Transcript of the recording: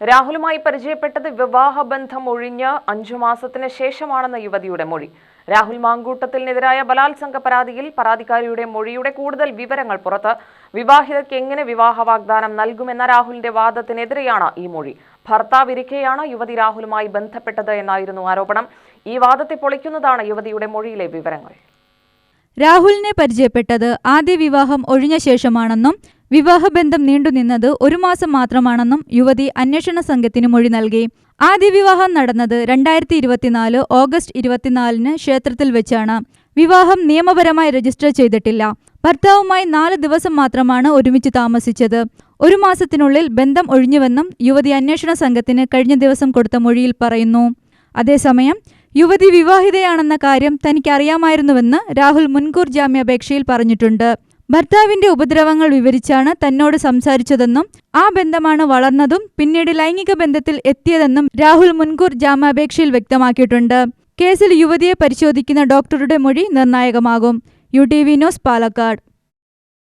രാഹുലുമായി പരിചയപ്പെട്ടത് വിവാഹബന്ധം ഒഴിഞ്ഞ് അഞ്ചു മാസത്തിന് ശേഷമാണെന്ന യുവതിയുടെ മൊഴി. രാഹുൽ മാങ്കൂട്ടത്തിനെതിരായ ബലാത്സംഗ പരാതിയിൽ പരാതിക്കാരിയുടെ മൊഴിയുടെ കൂടുതൽ വിവരങ്ങൾ പുറത്ത്. വിവാഹിതയ്ക്ക് എങ്ങനെ വിവാഹ വാഗ്ദാനം നൽകുമെന്ന രാഹുലിന്റെ വാദത്തിനെതിരെയാണ് ഈ മൊഴി. ഭർത്താവ് ഇരിക്കെയാണ് യുവതി രാഹുലുമായി ബന്ധപ്പെട്ടത് എന്നായിരുന്നു ആരോപണം. ഈ വാദത്തെ പൊളിക്കുന്നതാണ് യുവതിയുടെ മൊഴിയിലെ വിവരങ്ങൾ. രാഹുലിനെ പരിചയപ്പെട്ടത് ആദ്യ വിവാഹം ഒഴിഞ്ഞ ശേഷമാണെന്നും വിവാഹബന്ധം നീണ്ടുനിന്നത് ഒരു മാസം മാത്രമാണെന്നും യുവതി അന്വേഷണ സംഘത്തിന് മൊഴി നൽകി. ആദ്യ വിവാഹം നടന്നത് രണ്ടായിരത്തി ഇരുപത്തിനാല് ഓഗസ്റ്റ് ഇരുപത്തിനാലിന് ക്ഷേത്രത്തിൽ വെച്ചാണ്. വിവാഹം നിയമപരമായി രജിസ്റ്റർ ചെയ്തിട്ടില്ല. ഭർത്താവുമായി നാല് ദിവസം മാത്രമാണ് ഒരുമിച്ച് താമസിച്ചത്. ഒരു മാസത്തിനുള്ളിൽ ബന്ധം ഒഴിഞ്ഞുവെന്നും യുവതി അന്വേഷണ സംഘത്തിന് കഴിഞ്ഞ ദിവസം കൊടുത്ത മൊഴിയിൽ പറയുന്നു. അതേസമയം യുവതി വിവാഹിതയാണെന്ന കാര്യം തനിക്കറിയാമായിരുന്നുവെന്ന് രാഹുൽ മുൻകൂർ ജാമ്യാപേക്ഷയിൽ പറഞ്ഞിട്ടുണ്ട്. ഭർത്താവിന്റെ ഉപദ്രവങ്ങൾ വിവരിച്ചാണ് തന്നോട് സംസാരിച്ചതെന്നും ആ ബന്ധമാണ് വളർന്നതും പിന്നീട് ലൈംഗിക ബന്ധത്തിൽ എത്തിയതെന്നും രാഹുൽ മുൻകൂർ ജാമ്യാപേക്ഷയിൽ വ്യക്തമാക്കിയിട്ടുണ്ട്. കേസിൽ യുവതിയെ പരിശോധിക്കുന്ന ഡോക്ടറുടെ മൊഴി നിർണായകമാകും. U T V news Palakkad.